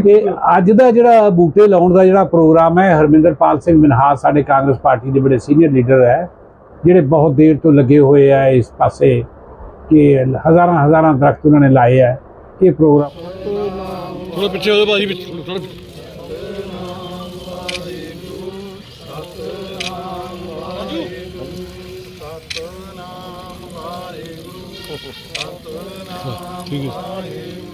ਤੇ ਅੱਜ ਦਾ ਜਿਹੜਾ ਬੂਟੇ ਲਾਉਣ ਦਾ ਜਿਹੜਾ ਪ੍ਰੋਗਰਾਮ ਹੈ ਹਰਮਿੰਦਰਪਾਲ ਸਿੰਘ ਮਿਨਹਾਸ ਸਾਡੇ ਕਾਂਗਰਸ ਪਾਰਟੀ ਦੇ ਬੜੇ ਸੀਨੀਅਰ ਲੀਡਰ ਹੈ ਜਿਹੜੇ ਬਹੁਤ ਦੇਰ ਤੋਂ ਲੱਗੇ ਹੋਏ ਆ ਇਸ ਪਾਸੇ ਕਿ ਹਜ਼ਾਰਾਂ ਹਜ਼ਾਰਾਂ ਦਰਖਤ ਉਹਨਾਂ ਨੇ ਲਾਏ ਆ ਇਹ ਪ੍ਰੋਗਰਾਮ ਥੋੜਾ ਪਿੱਛੇ ਹੋ ਭਾਜੀ ਪਿੱਛੇ ਥੋੜਾ ਠੀਕ ਹੈ।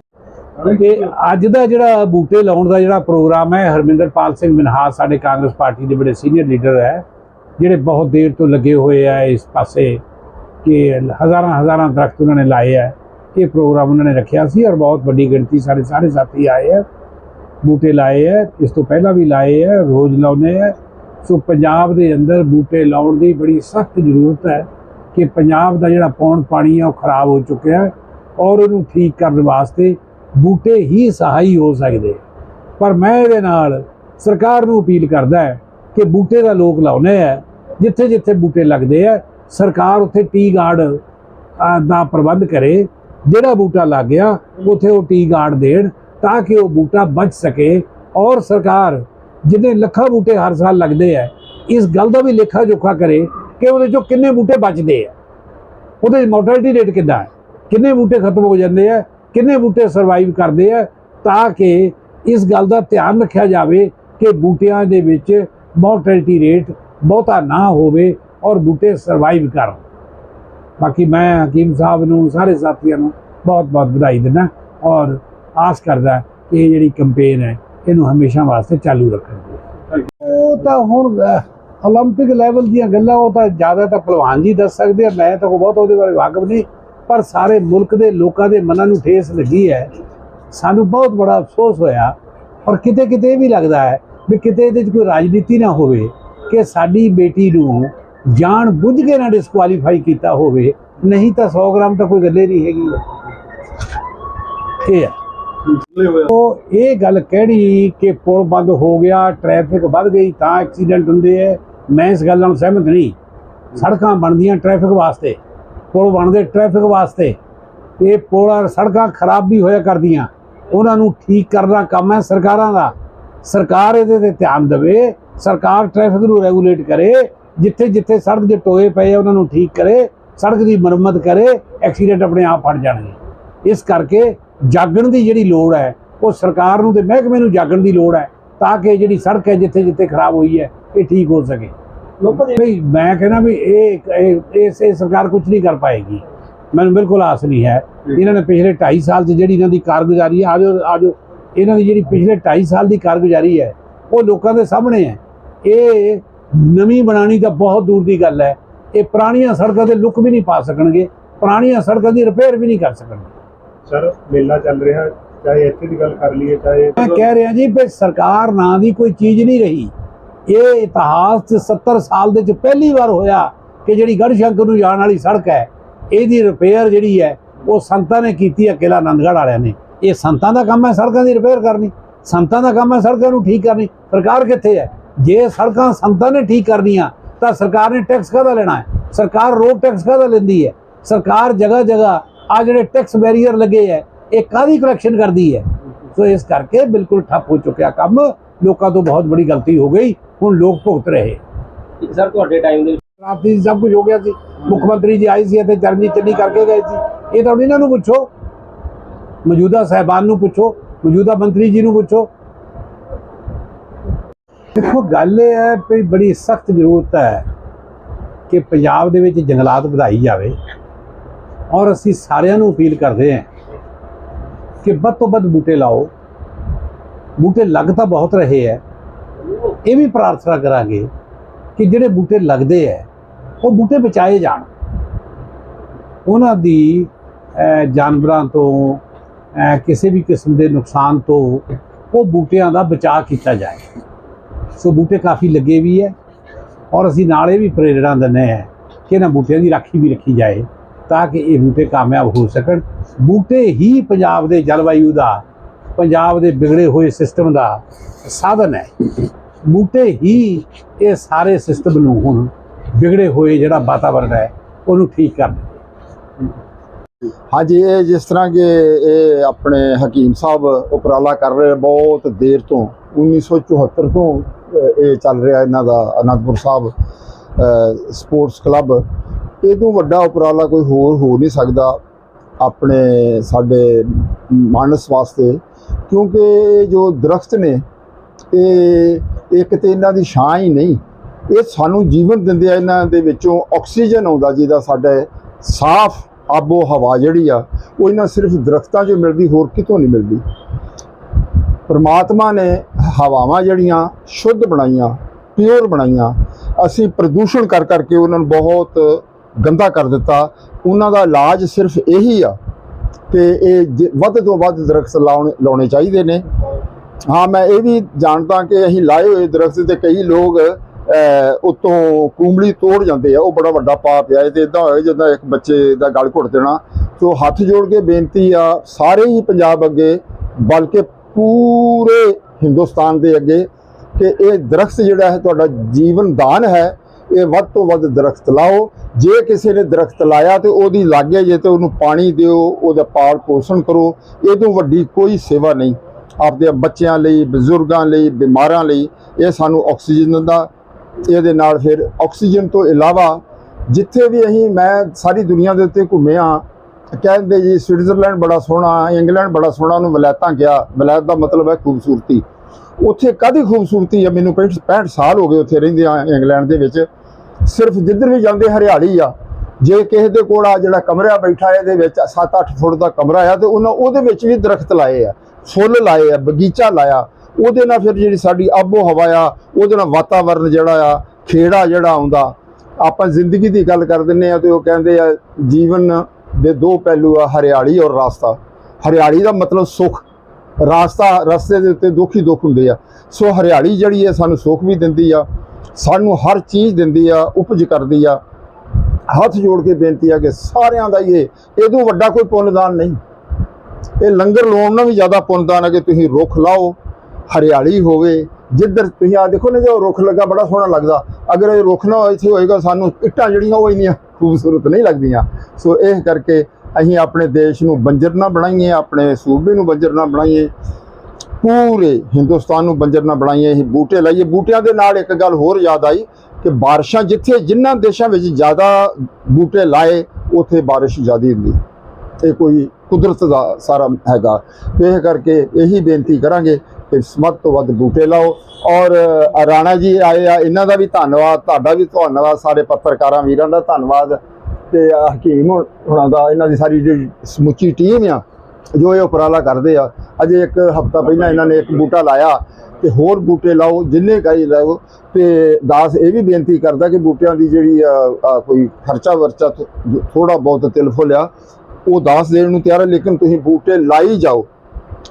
ਤੇ ਅੱਜ ਦਾ ਜਿਹੜਾ ਬੂਟੇ ਲਾਉਣ ਦਾ ਜਿਹੜਾ ਪ੍ਰੋਗਰਾਮ ਹੈ, ਹਰਮਿੰਦਰਪਾਲ ਸਿੰਘ ਮਿਨਹਾਸ ਸਾਡੇ ਕਾਂਗਰਸ ਪਾਰਟੀ ਦੇ ਬੜੇ ਸੀਨੀਅਰ ਲੀਡਰ ਹੈ, ਜਿਹੜੇ ਬਹੁਤ ਦੇਰ ਤੋਂ ਲੱਗੇ ਹੋਏ ਆ ਇਸ ਪਾਸੇ ਕਿ ਹਜ਼ਾਰਾਂ ਹਜ਼ਾਰਾਂ ਦਰਖਤ ਉਹਨਾਂ ਨੇ ਲਾਏ ਆ, ਇਹ ਪ੍ਰੋਗਰਾਮ ਉਹਨਾਂ ਨੇ ਰੱਖਿਆ ਸੀ ਔਰ ਬਹੁਤ ਵੱਡੀ ਗਿਣਤੀ ਸਾਡੇ ਸਾਰੇ ਸਾਥੀ ਆਏ ਆ, ਬੂਟੇ ਲਾਏ ਆ, ਇਸ ਤੋਂ ਪਹਿਲਾਂ ਵੀ ਲਾਏ ਆ, ਰੋਜ਼ ਲਾਉਨੇ ਆ। ਸੋ ਪੰਜਾਬ ਦੇ ਅੰਦਰ ਬੂਟੇ ਲਾਉਣ ਦੀ ਬੜੀ ਸਖਤ ਜ਼ਰੂਰਤ ਹੈ ਕਿ ਪੰਜਾਬ ਦਾ ਜਿਹੜਾ ਪੌਣ ਪਾਣੀ ਹੈ ਉਹ ਖਰਾਬ ਹੋ ਚੁੱਕਿਆ ਔਰ ਉਹਨੂੰ ਠੀਕ ਕਰਨ ਵਾਸਤੇ ਬੂਟੇ ਹੀ ਸਹਾਈ ਹੋ ਸਕਦੇ। ਪਰ ਮੈਂ ਇਹਦੇ ਨਾਲ ਸਰਕਾਰ ਨੂੰ ਅਪੀਲ ਕਰਦਾ ਹੈ ਕਿ ਬੂਟੇ ਦਾ ਲੋਕ ਲਾਉਨੇ ਆ। ਜਿੱਥੇ ਜਿੱਥੇ ਬੂਟੇ ਲੱਗਦੇ ਆ, ਸਰਕਾਰ ਉੱਥੇ ਟੀ ਗਾਰਡ ਦਾ ਪ੍ਰਬੰਧ ਕਰੇ। ਜਿਹੜਾ ਬੂਟਾ ਲੱਗ ਗਿਆ, ਉੱਥੇ ਉਹ ਟੀ ਗਾਰਡ ਦੇਣ ਤਾਂ ਕਿ ਉਹ ਬੂਟਾ ਬਚ ਸਕੇ। ਔਰ ਸਰਕਾਰ, ਜਿੰਨੇ ਲੱਖਾਂ ਬੂਟੇ ਹਰ ਸਾਲ ਲੱਗਦੇ ਆ, ਇਸ ਗੱਲ ਦਾ ਵੀ ਲੇਖਾ ਜੋਖਾ ਕਰੇ ਕਿ ਉਹਦੇ ਚੋਂ ਕਿੰਨੇ ਬੂਟੇ ਬਚਦੇ ਆ। ਉਹਦੇ ਮੋਰਟੈਲਿਟੀ ਰੇਟ ਕਿੰਨਾ ਹੈ? ਕਿੰਨੇ ਬੂਟੇ ਖਤਮ ਹੋ ਜਾਂਦੇ ਆ? ਕਿੰਨੇ ਬੂਟੇ ਸਰਵਾਈਵ ਕਰਦੇ ਆ ਤਾਂ ਕਿ ਇਸ ਗੱਲ ਦਾ ਧਿਆਨ ਰੱਖਿਆ ਜਾਵੇ ਕਿ ਬੂਟਿਆਂ ਦੇ ਵਿੱਚ ਮੋਰਟੈਲਿਟੀ ਰੇਟ ਬਹੁਤਾ ਨਾ ਹੋਵੇ ਔਰ ਬੂਟੇ ਸਰਵਾਈਵ ਕਰਨ ਬਾਕੀ ਮੈਂ ਹਕੀਮ ਸਾਹਿਬ ਨੂੰ ਸਾਰੇ ਸਾਥੀਆਂ ਨੂੰ ਬਹੁਤ ਬਹੁਤ ਵਧਾਈ ਦਿੰਦਾ ਔਰ ਆਸ ਕਰਦਾ ਕਿ ਇਹ ਜਿਹੜੀ ਕੈਂਪੇਨ ਹੈ ਇਹਨੂੰ ਹਮੇਸ਼ਾ ਵਾਸਤੇ ਚਾਲੂ ਰੱਖਣਗੇ ਉਹ ਤਾਂ ਹੁਣ 올림픽 ਲੈਵਲ ਦੀਆਂ ਗੱਲਾਂ ਉਹ ਤਾਂ ਜ਼ਿਆਦਾ ਤਾਂ ਪਹਿਲਵਾਨ ਜੀ ਦੱਸ ਸਕਦੇ ਆ ਮੈਂ ਤਾਂ ਬਹੁਤ ਉਹਦੇ ਬਾਰੇ ਵਾਕਫ ਨਹੀਂ ਪਰ ਸਾਰੇ ਮੁਲਕ ਦੇ ਲੋਕਾਂ ਦੇ ਮਨਾਂ ਨੂੰ ਠੇਸ ਲੱਗੀ ਹੈ। ਸਾਨੂੰ ਬਹੁਤ ਬੜਾ ਅਫਸੋਸ ਹੋਇਆ ਪਰ ਕਿਤੇ ਕਿਤੇ ਇਹ ਵੀ ਲੱਗਦਾ ਹੈ ਵੀ ਕਿਤੇ ਇਹਦੇ 'ਚ ਕੋਈ ਰਾਜਨੀਤੀ ਨਾ ਹੋਵੇ ਕਿ ਸਾਡੀ ਬੇਟੀ ਨੂੰ ਜਾਣ ਬੁੱਝ ਕੇ ਨਾ ਡਿਸਕੁਆਲੀਫਾਈ ਕੀਤਾ ਹੋਵੇ। ਨਹੀਂ ਤਾਂ 100 ਗ੍ਰਾਮ ਤਾਂ ਕੋਈ ਗੱਲੇ ਨਹੀਂ ਹੈਗੀ। ਇਹ ਹੈ ਉਹ ਇਹ ਗੱਲ ਕਹਿਣੀ ਕਿ ਪੁਲ ਬੰਦ ਹੋ ਗਿਆ ਟ੍ਰੈਫਿਕ ਵੱਧ ਗਈ, ਤਾਂ ਐਕਸੀਡੈਂਟ ਹੁੰਦੇ ਐ ਮੈਂ ਇਸ ਗੱਲ ਨਾਲ ਸਹਿਮਤ ਨਹੀਂ। ਸੜਕਾਂ ਬਣਦੀਆਂ ਟ੍ਰੈਫਿਕ ਵਾਸਤੇ। ਪੁਲ ਬਣਦੇ ਟ੍ਰੈਫਿਕ ਵਾਸਤੇ। ਇਹ ਪੁਲ, ਸੜਕਾਂ ਖਰਾਬ ਵੀ ਹੋਇਆ ਕਰਦੀਆਂ। ਉਹਨਾਂ ਨੂੰ ਠੀਕ ਕਰਨਾ ਕੰਮ ਹੈ ਸਰਕਾਰਾਂ ਦਾ। ਸਰਕਾਰ ਇਹਦੇ ਤੇ ਧਿਆਨ ਦੇਵੇ। ਸਰਕਾਰ ਟ੍ਰੈਫਿਕ ਨੂੰ ਰੈਗੂਲੇਟ ਕਰੇ। ਜਿੱਥੇ ਜਿੱਥੇ ਸੜਕ ਦੇ ਟੋਏ ਪਏ ਉਹਨਾਂ ਨੂੰ ਠੀਕ ਕਰੇ। ਸੜਕ ਦੀ ਮੁਰੰਮਤ ਕਰੇ। ਐਕਸੀਡੈਂਟ ਆਪਣੇ ਆਪ ਫਟ ਜਾਣਗੇ। ਇਸ ਕਰਕੇ ਜਾਗਣ ਦੀ ਜਿਹੜੀ ਲੋੜ ਹੈ, ਉਹ ਸਰਕਾਰ ਨੂੰ ਤੇ ਮਹਿਕਮੇ ਨੂੰ ਜਾਗਣ ਦੀ ਲੋੜ ਹੈ, ਤਾਂ ਕਿ ਜਿਹੜੀ ਸੜਕ ਹੈ, ਜਿੱਥੇ ਜਿੱਥੇ ਖਰਾਬ ਹੋਈ ਹੈ, ਇਹ ਠੀਕ ਹੋ ਸਕੇ। ਲੋਕਾਂ ਦੇ ਮੈਂ ਕਹਿੰਦਾ ਵੀ ਇਹ ਇਹ- ਇਸ ਇਹ ਸਰਕਾਰ ਕੁਝ ਨਹੀਂ ਕਰ ਪਾਏਗੀ। ਮੈਨੂੰ ਬਿਲਕੁਲ ਆਸ ਨਹੀਂ ਹੈ। ਇਹਨਾਂ ਨੇ ਪਿਛਲੇ 2.5 ਸਾਲ 'ਚ ਜਿਹੜੀ ਇਹਨਾਂ ਦੀ ਕਾਰਗੁਜ਼ਾਰੀ ਹੈ ਆਜੋ ਆਜੋ। ਇਹਨਾਂ ਦੀ ਜਿਹੜੀ ਪਿਛਲੇ 2.5 ਸਾਲ ਦੀ ਕਾਰਗੁਜ਼ਾਰੀ ਹੈ ਉਹ ਲੋਕਾਂ ਦੇ ਸਾਹਮਣੇ ਹੈ। ਇਹ ਨਵੀਂ ਬਣਾਣੀ ਤਾਂ ਬਹੁਤ ਦੂਰ ਦੀ ਗੱਲ ਹੈ। ਇਹ ਪੁਰਾਣੀਆਂ ਸੜਕਾਂ ਤੇ ਲੁੱਕ ਵੀ ਨਹੀਂ ਪਾ ਸਕਣਗੇ ਪੁਰਾਣੀਆਂ ਸੜਕਾਂ ਦੀ ਰਿਪੇਅਰ ਵੀ ਨਹੀਂ ਕਰ ਸਕਣਗੇ। ਸਰ ਮੇਲਾ ਚੱਲ ਰਿਹਾ ਚਾਹੇ ਇੱਥੇ ਦੀ ਗੱਲ ਕਰ ਲਈਏ ਚਾਹੇ ਮੈਂ ਕਹਿ ਰਿਹਾ ਜੀ ਵੀ ਸਰਕਾਰ ਨਾਂ ਦੀ ਕੋਈ ਚੀਜ਼ ਨਹੀਂ ਰਹੀ। ਇਹ ਇਤਿਹਾਸ 'ਚ 70 ਸਾਲ ਦੇ ਚ ਪਹਿਲੀ ਵਾਰ ਹੋਇਆ ਕਿ ਜਿਹੜੀ ਗੜਸ਼ੰਕਰ ਨੂੰ ਜਾਣ ਵਾਲੀ ਸੜਕ ਹੈ, ਇਹਦੀ ਰਿਪੇਅਰ ਜਿਹੜੀ ਹੈ, ਉਹ ਸੰਤਾਂ ਨੇ ਕੀਤੀ ਹੈ ਕਿਲਾ ਆਨੰਦਗੜ੍ਹ ਵਾਲਿਆਂ ਨੇ। ਇਹ ਸੰਤਾਂ ਦਾ ਕੰਮ ਹੈ ਸੜਕਾਂ ਦੀ ਰਿਪੇਅਰ ਕਰਨੀ। ਸੰਤਾਂ ਦਾ ਕੰਮ ਹੈ ਸੜਕਾਂ ਨੂੰ ਠੀਕ ਕਰਨੀ। ਸਰਕਾਰ ਕਿੱਥੇ ਹੈ? ਜੇ ਸੜਕਾਂ ਸੰਤਾਂ ਨੇ ਠੀਕ ਕਰਨੀਆਂ, ਤਾਂ ਸਰਕਾਰ ਨੇ ਟੈਕਸ ਕਾਹਦਾ ਲੈਣਾ ਹੈ? ਸਰਕਾਰ ਰੋਡ ਟੈਕਸ ਕਾਹਦਾ ਲੈਂਦੀ ਹੈ? ਸਰਕਾਰ ਜਗ੍ਹਾ ਜਗ੍ਹਾ ਆ ਜਿਹੜੇ ਟੈਕਸ ਬੈਰੀਅਰ ਲੱਗੇ ਹੈ, ਇਹ ਕਾਹਦੀ ਕਲੈਕਸ਼ਨ ਕਰਦੀ ਹੈ? ਸੋ ਇਸ ਕਰਕੇ ਬਿਲਕੁਲ ਠੱਪ ਹੋ ਚੁੱਕਿਆ ਕੰਮ। ਲੋਕਾਂ ਤੋਂ ਬਹੁਤ ਬੜੀ ਗਲਤੀ ਹੋ ਗਈ ਹੁਣ ਲੋਕ ਭੁਗਤ ਰਹੇ। ਸਰ ਤੁਹਾਡੇ ਟਾਈਮ ਦੇ ਪ੍ਰਾਪਤੀ ਸਭ ਕੁਝ ਹੋ ਗਿਆ ਸੀ। ਮੁੱਖ ਮੰਤਰੀ ਜੀ ਆਏ ਸੀ ਇੱਥੇ ਚਰਨਜੀਤ ਚੰਨੀ ਕਰਕੇ ਗਏ ਸੀ। ਇਹ ਤਾਂ ਇਹਨਾਂ ਨੂੰ ਪੁੱਛੋ। ਮੌਜੂਦਾ ਸਹਿਬਾਨ ਨੂੰ ਪੁੱਛੋ ਮੌਜੂਦਾ ਮੰਤਰੀ ਜੀ ਨੂੰ ਪੁੱਛੋ। ਦੇਖੋ ਗੱਲ ਇਹ ਹੈ ਵੀ ਬੜੀ ਸਖਤ ਜ਼ਰੂਰਤ ਹੈ ਕਿ ਪੰਜਾਬ ਦੇ ਵਿੱਚ ਜੰਗਲਾਤ ਵਧਾਈ ਜਾਵੇ ਔਰ ਅਸੀਂ ਸਾਰਿਆਂ ਨੂੰ ਅਪੀਲ ਕਰਦੇ ਹਾਂ ਕਿ ਵੱਧ ਤੋਂ ਵੱਧ ਬੂਟੇ ਲਾਓ। ਬੂਟੇ ਲੱਗ ਤਾਂ ਬਹੁਤ ਰਹੇ ਹੈ ਇਹ ਵੀ ਪ੍ਰਾਰਥਨਾ ਕਰਾਂਗੇ ਕਿ ਜਿਹੜੇ ਬੂਟੇ ਲੱਗਦੇ ਐ, ਉਹ ਬੂਟੇ ਬਚਾਏ ਜਾਣ। ਉਹਨਾਂ ਦੀ ਜਾਨਵਰਾਂ ਤੋਂ ਕਿਸੇ ਵੀ ਕਿਸਮ ਦੇ ਨੁਕਸਾਨ ਤੋਂ ਉਹ ਬੂਟਿਆਂ ਦਾ ਬਚਾਅ ਕੀਤਾ ਜਾਏ। ਸੋ ਬੂਟੇ ਕਾਫੀ ਲੱਗੇ ਵੀ ਹੈ ਔਰ ਅਸੀਂ ਨਾਲੇ ਵੀ ਪ੍ਰੇਰਣਾ ਦਿੰਦੇ ਹਾਂ ਕਿ ਇਹਨਾਂ ਬੂਟਿਆਂ ਦੀ ਰਾਖੀ ਵੀ ਰੱਖੀ ਜਾਏ ਤਾਂ ਕਿ ਇਹ ਬੂਟੇ ਕਾਮਯਾਬ ਹੋ ਸਕਣ। ਬੂਟੇ ਹੀ ਪੰਜਾਬ ਦੇ ਜਲਵਾਯੂ ਦਾ ਪੰਜਾਬ ਦੇ ਵਿਗੜੇ ਹੋਏ ਸਿਸਟਮ ਦਾ ਸਾਧਨ ਹੈ। ਬੂਟੇ ਹੀ ਇਹ ਸਾਰੇ ਸਿਸਟਮ ਨੂੰ ਹੁਣ ਵਿਗੜੇ ਹੋਏ ਜਿਹੜਾ ਵਾਤਾਵਰਣ ਹੈ, ਉਹਨੂੰ ਠੀਕ ਕਰ ਦਿੰਦੇ ਹਾਂਜੀ, ਇਹ ਜਿਸ ਤਰ੍ਹਾਂ ਕਿ ਇਹ ਆਪਣੇ ਹਕੀਮ ਸਾਹਿਬ ਉਪਰਾਲਾ ਕਰ ਰਹੇ, ਬਹੁਤ ਦੇਰ ਤੋਂ 1974 ਤੋਂ ਇਹ ਚੱਲ ਰਿਹਾ ਇਹਨਾਂ ਦਾ ਅਨੰਦਪੁਰ ਸਾਹਿਬ ਸਪੋਰਟਸ ਕਲੱਬ। ਇਹ ਤੋਂ ਵੱਡਾ ਉਪਰਾਲਾ ਕੋਈ ਹੋਰ ਹੋ ਨਹੀਂ ਸਕਦਾ। ਆਪਣੇ ਸਾਡੇ ਮਾਨਸ ਵਾਸਤੇ ਕਿਉਂਕਿ ਇਹ ਜੋ ਦਰਖਤ ਨੇ, ਇਹ ਇੱਕ ਤੇ ਇਹਨਾਂ ਦੀ ਛਾਂ ਹੀ ਨਹੀਂ, ਇਹ ਸਾਨੂੰ ਜੀਵਨ ਦਿੰਦੇ ਆ ਇਹਨਾਂ ਦੇ ਵਿੱਚੋਂ ਆਕਸੀਜਨ ਆਉਂਦਾ, ਜਿਹਦਾ ਸਾਡੇ ਸਾਫ਼ ਆਬੋ ਹਵਾ ਜਿਹੜੀ ਆ, ਉਹ ਇਹਨਾਂ ਸਿਰਫ ਦਰਖਤਾਂ 'ਚੋਂ ਮਿਲਦੀ, ਹੋਰ ਕਿਤੋਂ ਨਹੀਂ ਮਿਲਦੀ। ਪਰਮਾਤਮਾ ਨੇ ਹਵਾਵਾਂ ਜਿਹੜੀਆਂ ਸ਼ੁੱਧ ਬਣਾਈਆਂ, ਪਿਓਰ ਬਣਾਈਆਂ, ਅਸੀਂ ਪ੍ਰਦੂਸ਼ਣ ਕਰ ਕਰਕੇ ਉਹਨਾਂ ਨੂੰ ਬਹੁਤ ਗੰਦਾ ਕਰ ਦਿੱਤਾ ਉਹਨਾਂ ਦਾ ਇਲਾਜ ਸਿਰਫ ਇਹੀ ਆ ਕਿ ਇਹ ਜ- ਵੱਧ ਤੋਂ ਵੱਧ ਦਰਖਤ ਲਾਉਣੇ ਲਾਉਣੇ ਚਾਹੀਦੇ ਨੇ। ਹਾਂ ਮੈਂ ਇਹ ਵੀ ਜਾਣਦਾ ਕਿ ਅਸੀਂ ਲਾਏ ਹੋਏ ਦਰਖਤ ਤੇ ਕਈ ਲੋਕ ਅਹ, ਉੱਤੋਂ ਕੂੰਬਲੀ ਤੋੜ ਜਾਂਦੇ ਆ। ਉਹ ਬੜਾ ਵੱਡਾ ਪਾਪ ਆ। ਇਹ ਤੇ ਇਦਾਂ ਹੋਇਆ ਜਿੱਦਾਂ ਇੱਕ ਬੱਚੇ ਦਾ ਗਲ ਘੁੱਟ ਦੇਣਾ। ਸੋ ਹੱਥ ਜੋੜ ਕੇ ਬੇਨਤੀ ਆ ਸਾਰੇ ਹੀ ਪੰਜਾਬ ਅੱਗੇ ਬਲਕਿ ਪੂਰੇ ਹਿੰਦੁਸਤਾਨ ਦੇ ਅੱਗੇ ਕਿ ਇਹ ਦਰਖਤ ਜਿਹੜਾ ਹੈ ਤੁਹਾਡਾ ਜੀਵਨ ਦਾਨ ਹੈ। ਇਹ ਵੱਧ ਤੋਂ ਵੱਧ ਦਰਖਤ ਲਾਓ। ਜੇ ਕਿਸੇ ਨੇ ਦਰਖਤ ਲਾਇਆ ਤੇ ਉਹਦੀ ਲਾਗੇ ਜੇ ਤੇ ਉਹਨੂੰ ਪਾਣੀ ਦਿਓ, ਉਹਦਾ ਪਾਲ ਪੋਸ਼ਣ ਕਰੋ। ਇਹ ਤੋਂ ਵੱਡੀ ਕੋਈ ਸੇਵਾ ਨਹੀਂ। ਆਪਦੇ ਬੱਚਿਆਂ ਲਈ, ਬਜ਼ੁਰਗਾਂ ਲਈ, ਬਿਮਾਰਾਂ ਲਈ ਇਹ ਸਾਨੂੰ ਆਕਸੀਜਨ ਦਿੰਦਾ। ਇਹਦੇ ਨਾਲ ਫਿਰ ਆਕਸੀਜਨ ਤੋਂ ਇਲਾਵਾ ਜਿੱਥੇ ਵੀ ਅਸੀਂ, ਮੈਂ ਸਾਰੀ ਦੁਨੀਆ ਦੇ ਉੱਤੇ ਘੁੰਮਿਆ ਕਹਿੰਦੇ ਜੀ, ਸਵਿਟਜ਼ਰਲੈਂਡ ਬੜਾ ਸੋਹਣਾ, ਇੰਗਲੈਂਡ ਬੜਾ ਸੋਹਣਾ, ਉਹਨੂੰ ਵਲੈਤਾਂ ਗਿਆ ਵਲੈਤ ਦਾ ਮਤਲਬ ਹੈ ਖੂਬਸੂਰਤੀ। ਉੱਥੇ ਕਾਦੀ ਖੂਬਸੂਰਤੀ ਹੈ? ਮੈਨੂੰ 65 65 ਸਾਲ ਹੋ ਗਏ ਉੱਥੇ ਰਹਿੰਦੇ ਆ ਇੰਗਲੈਂਡ ਦੇ ਵਿੱਚ। ਸਿਰਫ ਜਿੱਧਰ ਵੀ ਜਾਂਦੇ ਹਰਿਆਲੀ ਆ, ਜੇ ਕਿਸੇ ਦੇ ਕੋਲ ਆ ਜਿਹੜਾ ਕਮਰਾ ਬੈਠਾ, ਇਹਦੇ ਵਿੱਚ 7-8 ਫੁੱਟ ਦਾ ਕਮਰਾ ਆ ਤੇ ਉਹਨਾਂ ਉਹਦੇ ਵਿੱਚ ਵੀ ਦਰਖਤ ਲਾਏ ਆ, ਫੁੱਲ ਲਾਏ ਆ, ਬਗੀਚਾ ਲਾਇਆ, ਉਹਦੇ ਨਾਲ ਫਿਰ ਜਿਹੜੀ ਸਾਡੀ ਆਬੋ ਹਵਾ ਆ, ਉਹਦੇ ਨਾਲ ਵਾਤਾਵਰਨ ਜਿਹੜਾ ਆ, ਖੇੜਾ ਜਿਹੜਾ ਆਉਂਦਾ, ਆਪਾਂ ਜ਼ਿੰਦਗੀ ਦੀ ਗੱਲ ਕਰ ਦਿੰਨੇ ਆ ਤੇ ਉਹ ਕਹਿੰਦੇ ਆ, ਜੀਵਨ ਦੇ ਦੋ ਪਹਿਲੂ ਆ, ਹਰਿਆਲੀ ਔਰ ਰਾਸਤਾ। ਹਰਿਆਲੀ ਦਾ ਮਤਲਬ ਸੁੱਖ, ਰਾਸਤਾ, ਰਸਤੇ ਦੇ ਉੱਤੇ ਦੁੱਖ ਹੀ ਦੁੱਖ ਹੁੰਦੇ ਆ। ਸੋ ਹਰਿਆਲੀ ਜਿਹੜੀ ਹੈ ਸਾਨੂੰ ਸੁੱਖ ਵੀ ਦਿੰਦੀ ਆ ਸਾਨੂੰ ਹਰ ਚੀਜ਼ ਦਿੰਦੀ ਆ, ਉਪਜ ਕਰਦੀ ਆ। ਹੱਥ ਜੋੜ ਕੇ ਬੇਨਤੀ ਆ ਕਿ ਸਾਰਿਆਂ ਦਾ ਹੀ ਇਹ, ਇਹਦੋਂ ਵੱਡਾ ਕੋਈ ਪੁੰਨਦਾਨ ਨਹੀਂ। ਇਹ ਲੰਗਰ ਲਾਉਣ ਨਾਲ ਵੀ ਜ਼ਿਆਦਾ ਪੁੰਨਦਾਨ ਹੈ ਕਿ ਤੁਸੀਂ ਰੁੱਖ ਲਾਓ, ਹਰਿਆਲੀ ਹੋਵੇ, ਜਿੱਧਰ ਤੁਸੀਂ ਆ ਦੇਖੋ ਨਾ, ਜੋ ਰੁੱਖ ਲੱਗਾ ਬੜਾ ਸੋਹਣਾ ਲੱਗਦਾ। ਅਗਰ ਇਹ ਰੁੱਖ ਨਾ ਇੱਥੇ ਹੋਏਗਾ, ਸਾਨੂੰ ਇੱਟਾਂ ਜਿਹੜੀਆਂ ਉਹ ਇੰਨੀਆਂ ਖੂਬਸੂਰਤ ਨਹੀਂ ਲੱਗਦੀਆਂ। ਸੋ ਇਹ ਕਰਕੇ ਅਸੀਂ ਆਪਣੇ ਦੇਸ਼ ਨੂੰ ਬੰਜਰ ਨਾ ਬਣਾਈਏ, ਆਪਣੇ ਸੂਬੇ ਨੂੰ ਬੰਜਰ ਨਾ ਬਣਾਈਏ। ਪੂਰੇ ਹਿੰਦੁਸਤਾਨ ਨੂੰ ਬੰਜਰ ਨਾ ਬਣਾਈਏ ਅਸੀਂ ਬੂਟੇ ਲਾਈਏ। ਬੂਟਿਆਂ ਦੇ ਨਾਲ ਇੱਕ ਗੱਲ ਹੋਰ ਯਾਦ ਆਈ ਕਿ ਬਾਰਿਸ਼ਾਂ ਜਿੱਥੇ ਜਿਨ੍ਹਾਂ ਦੇਸ਼ਾਂ ਵਿੱਚ ਜ਼ਿਆਦਾ ਬੂਟੇ ਲਾਏ, ਉੱਥੇ ਬਾਰਿਸ਼ ਜ਼ਿਆਦਾ ਹੁੰਦੀ। ਇਹ ਕੋਈ ਕੁਦਰਤ ਦਾ ਸਾਰਾ ਹੈਗਾ। ਤੇ ਇਹ ਕਰਕੇ ਇਹੀ ਬੇਨਤੀ ਕਰਾਂਗੇ ਕਿ ਵੱਧ ਤੋਂ ਵੱਧ ਬੂਟੇ ਲਾਓ। ਔਰ ਰਾਣਾ ਜੀ ਆਏ ਆ, ਇਹਨਾਂ ਦਾ ਵੀ ਧੰਨਵਾਦ, ਤੁਹਾਡਾ ਵੀ ਧੰਨਵਾਦ, ਸਾਰੇ ਪੱਤਰਕਾਰਾਂ ਵੀਰਾਂ ਦਾ ਧੰਨਵਾਦ। ਤੇ ਹਕੀਮ ਹੁਣਾਂ ਦਾ, ਇਹਨਾਂ ਦੀ ਸਾਰੀ ਜਿਹੜੀ ਸਮੁੱਚੀ ਟੀਮ ਆ ਜੋ ਇਹ ਉਪਰਾਲਾ ਕਰਦੇ ਆ, ਅਜੇ ਇੱਕ ਹਫਤਾ ਪਹਿਲਾਂ ਇਹਨਾਂ ਨੇ ਇੱਕ ਬੂਟਾ ਲਾਇਆ ਤੇ ਹੋਰ ਬੂਟੇ ਲਾਓ, ਜਿੰਨੇ ਕਾਈ ਲਾਓ ਤੇ ਦਾਸ ਇਹ ਵੀ ਬੇਨਤੀ ਕਰਦਾ ਕਿ ਬੂਟਿਆਂ ਦੀ ਜਿਹੜੀ ਕੋਈ ਖਰਚਾ ਵਰਚਾ ਥੋੜਾ ਬਹੁਤ ਤਿਲ ਫੁੱਲਿਆ, ਉਹ ਦਾਸ ਦੇਣ ਨੂੰ ਤਿਆਰ ਹੈ ਲੇਕਿਨ ਤੁਸੀਂ ਬੂਟੇ ਲਾਈ ਜਾਓ,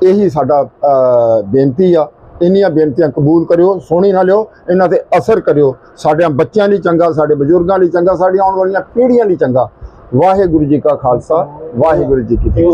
ਇਹੀ ਸਾਡਾ ਬੇਨਤੀ ਆ। ਇੰਨੀਆਂ ਬੇਨਤੀਆਂ ਕਬੂਲ ਕਰਿਓ ਸੋਹਣੀ ਨਾ ਲਿਓ, ਇਹਨਾਂ ਤੇ ਅਸਰ ਕਰਿਓ। ਸਾਡੇ ਬੱਚਿਆਂ ਲਈ ਚੰਗਾ, ਸਾਡੇ ਬਜ਼ੁਰਗਾਂ ਲਈ ਚੰਗਾ, ਸਾਡੀਆਂ ਆਉਣ ਵਾਲੀਆਂ ਪੀੜ੍ਹੀਆਂ ਲਈ ਚੰਗਾ। ਵਾਹਿਗੁਰੂ ਜੀ ਕਾ ਖਾਲਸਾ, ਵਾਹਿਗੁਰੂ ਜੀ ਕੀ ਫਤਿਹ।